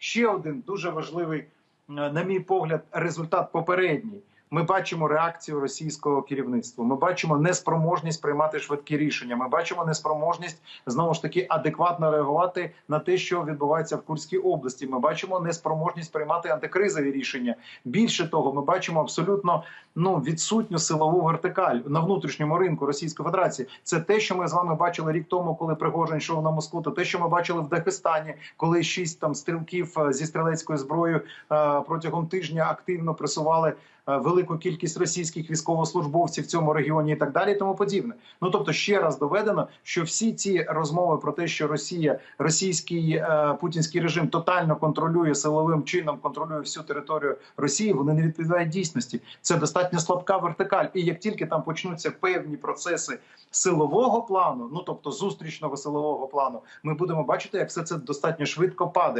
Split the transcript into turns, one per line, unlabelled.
ще один дуже важливий, е, на мій погляд, результат попередній. Ми бачимо реакцію російського керівництва. Ми бачимо неспроможність приймати швидкі рішення. Ми бачимо неспроможність знову ж таки адекватно реагувати на те, що відбувається в Курській області. Ми бачимо неспроможність приймати антикризові рішення. Більше того, ми бачимо абсолютно ну відсутню силову вертикаль на внутрішньому ринку Російської Федерації. Це те, що ми з вами бачили рік тому, коли Пригожин йшов на Москву. Та те, що ми бачили в Дагестані, коли шість там стрілків е, зі стрілецькою зброєю е, протягом тижня активно пресували е, велику кількість російських військовослужбовців в цьому регіоні і так далі, і тому подібне. Ну тобто, ще раз доведено, що всі ці розмови про те, що Росія, російський е, путінський режим тотально контролює силовим чином, контролює всю територію Росії, вони не відповідають дійсності. Це достатньо слабка вертикаль. І як тільки там почнуться певні процеси силового плану, ну тобто зустрічного силового плану, ми будемо бачити, як все це достатньо швидко падає.